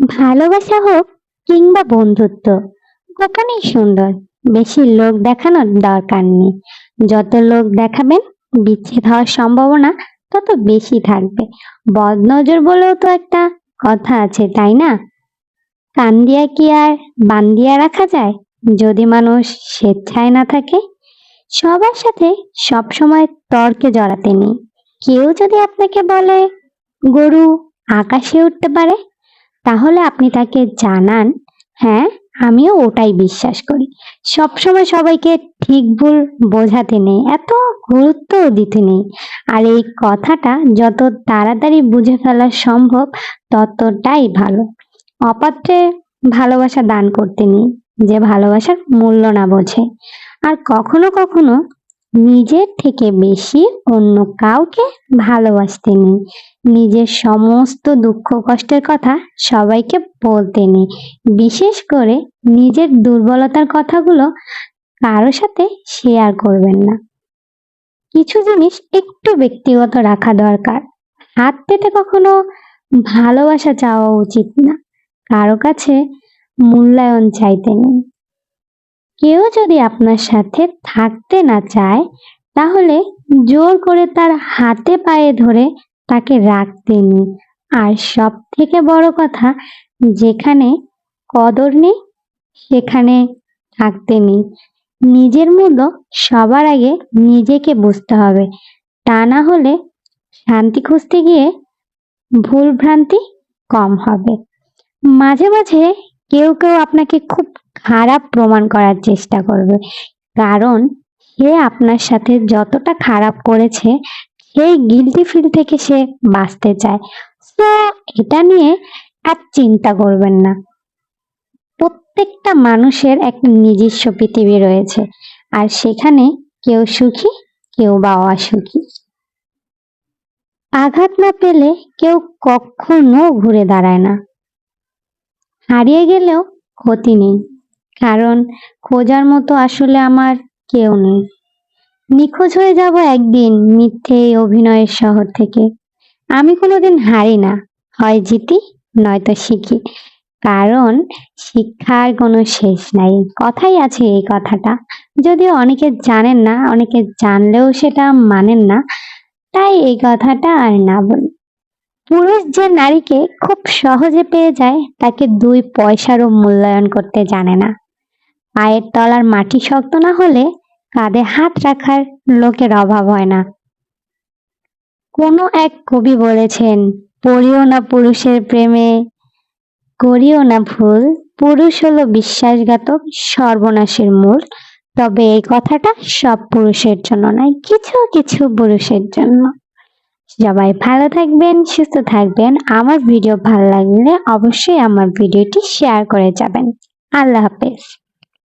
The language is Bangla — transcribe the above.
ভালোবাসা হোক কিংবা বন্ধুত্ব গোপনেই সুন্দর। বেশি লোক দেখানোর দরকার নেই। যত লোক দেখাবেন, বিচ্ছেদ হওয়ার সম্ভাবনা তত বেশি থাকবে। বদনজর বলেও তো একটা কথা আছে, তাই না? কান দিয়া কি আর বান দিয়া রাখা যায়? যদি মানুষ স্বেচ্ছায় না থাকে, সবার সাথে সবসময় তর্কে জড়াতে নেই। কেউ যদি আপনাকে বলে, গরু আকাশে উঠতে পারে তাহলে আপনি তাকে জানান হ্যাঁ আমিও ওটাই বিশ্বাস করি। সবসময় সবাইকে ঠিক ভুল বোঝাতে নেই, এত গুরুত্বও দিতে নেই। আর এই কথাটা যত তাড়াতাড়ি বুঝে ফেলা সম্ভব, ততটাই ভালো। অপাত্রে ভালোবাসা দান করতে নেই, যে ভালোবাসার মূল্য না বোঝে। আর কখনো কখনো নিজের থেকে বেশি অন্য কাউকে ভালোবাসতে নেই। নিজের সমস্ত দুঃখ কষ্টের কথা সবাইকে বলতে নেই। বিশেষ করে নিজের দুর্বলতার কথাগুলো কারও সাথে শেয়ার করবেন না। কিছু জিনিস একটু ব্যক্তিগত রাখা দরকার। হাত পেতে কখনো ভালোবাসা চাওয়া উচিত না। কারও কাছে মূল্যায়ন চাইতে নেই। কেউ যদি আপনার সাথে থাকতে না চায়, তাহলে জোর করে তার হাতে পায়ে ধরে তাকে রাখতে নেই আর সব থেকে বড় কথা, যেখানে কদর নেই, সেখানে থাকতে নেই নিজের মূল্য সবার আগে নিজেকে বুঝতে হবে। তা না হলে শান্তি খুঁজতে গিয়ে ভুল ভ্রান্তি কম হবে। মাঝে মাঝে কেউ কেউ আপনাকে খুব খারাপ প্রমাণ করার চেষ্টা করবে। কারণ সে আপনার সাথে যতটা খারাপ করেছে, সেই গিলটি ফিল থেকে সে বাঁচতে চায়। তো এটা নিয়ে আর চিন্তা করবেন না। প্রত্যেকটা মানুষের একটা নিজস্ব পৃথিবী রয়েছে। আর সেখানে কেউ সুখী, কেউ বা অসুখী। আঘাত না পেলে কেউ কখনো ঘুরে দাঁড়ায় না। হারিয়ে গেলেও ক্ষতি নেই। কারণ খোঁজার মতো আসলে আমার কেউ নেই। নিখোঁজ হয়ে যাব একদিন মিথ্যে অভিনয়ের শহর থেকে। আমি কোনোদিন হারি না, হয় জিতি, নয়তো শিখি। কারণ শিক্ষার কোনো শেষ নাই। কথাই আছে এই কথাটা। যদিও অনেকে জানেন না, অনেকে জানলেও সেটা মানেন না, তাই এই কথাটা আর না বলি। পুরুষ যে নারীকে খুব সহজে পেয়ে যায়, তাকে দুই পয়সারও মূল্যায়ন করতে জানে না। পায়ের তলার মাটি শক্ত না হলে কাঁধে হাত রাখার লোকের অভাব হয় না। কোনো এক কবি বলেছেন, পড়িও না পুরুষের প্রেমে, করিও না ভুল। পুরুষ হলো বিশ্বাসঘাতক সর্বনাশের মূল। তবে এই কথাটা সব পুরুষের জন্য নয়, কিছু কিছু পুরুষের জন্য। সবাই ভালো থাকবেন, সুস্থ থাকবেন। আমার ভিডিও ভালো লাগলে অবশ্যই আমার ভিডিওটি শেয়ার করে যাবেন। আল্লাহ হাফেজ।